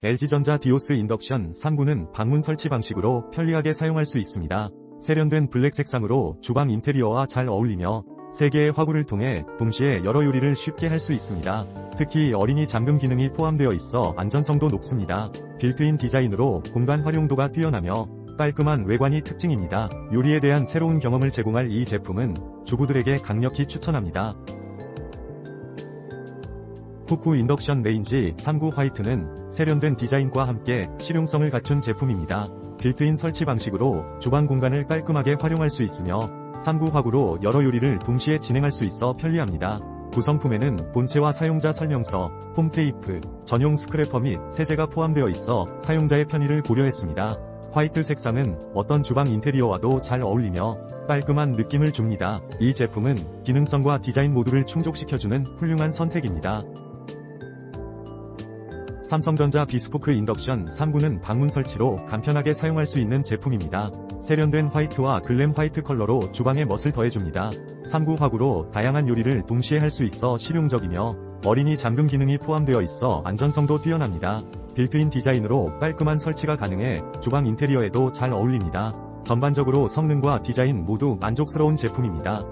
LG전자 디오스 인덕션 3구는 방문 설치 방식으로 편리하게 사용할 수 있습니다. 세련된 블랙 색상으로 주방 인테리어와 잘 어울리며 3개의 화구를 통해 동시에 여러 요리를 쉽게 할 수 있습니다. 특히 어린이 잠금 기능이 포함되어 있어 안전성도 높습니다. 빌트인 디자인으로 공간 활용도가 뛰어나며 깔끔한 외관이 특징입니다. 요리에 대한 새로운 경험을 제공할 이 제품은 주부들에게 강력히 추천합니다. 후쿠 인덕션 레인지 39 화이트는 세련된 디자인과 함께 실용성을 갖춘 제품입니다. 빌트인 설치 방식으로 주방 공간을 깔끔하게 활용할 수 있으며 39 화구로 여러 요리를 동시에 진행할 수 있어 편리합니다. 구성품에는 본체와 사용자 설명서, 폼테이프, 전용 스크래퍼 및 세제가 포함되어 있어 사용자의 편의를 고려했습니다. 화이트 색상은 어떤 주방 인테리어와도 잘 어울리며 깔끔한 느낌을 줍니다. 이 제품은 기능성과 디자인 모두를 충족시켜주는 훌륭한 선택입니다. 삼성전자 비스포크 인덕션 3구는 방문 설치로 간편하게 사용할 수 있는 제품입니다. 세련된 화이트와 글램 화이트 컬러로 주방에 멋을 더해줍니다. 3구 화구로 다양한 요리를 동시에 할 수 있어 실용적이며 어린이 잠금 기능이 포함되어 있어 안전성도 뛰어납니다. 빌트인 디자인으로 깔끔한 설치가 가능해 주방 인테리어에도 잘 어울립니다. 전반적으로 성능과 디자인 모두 만족스러운 제품입니다.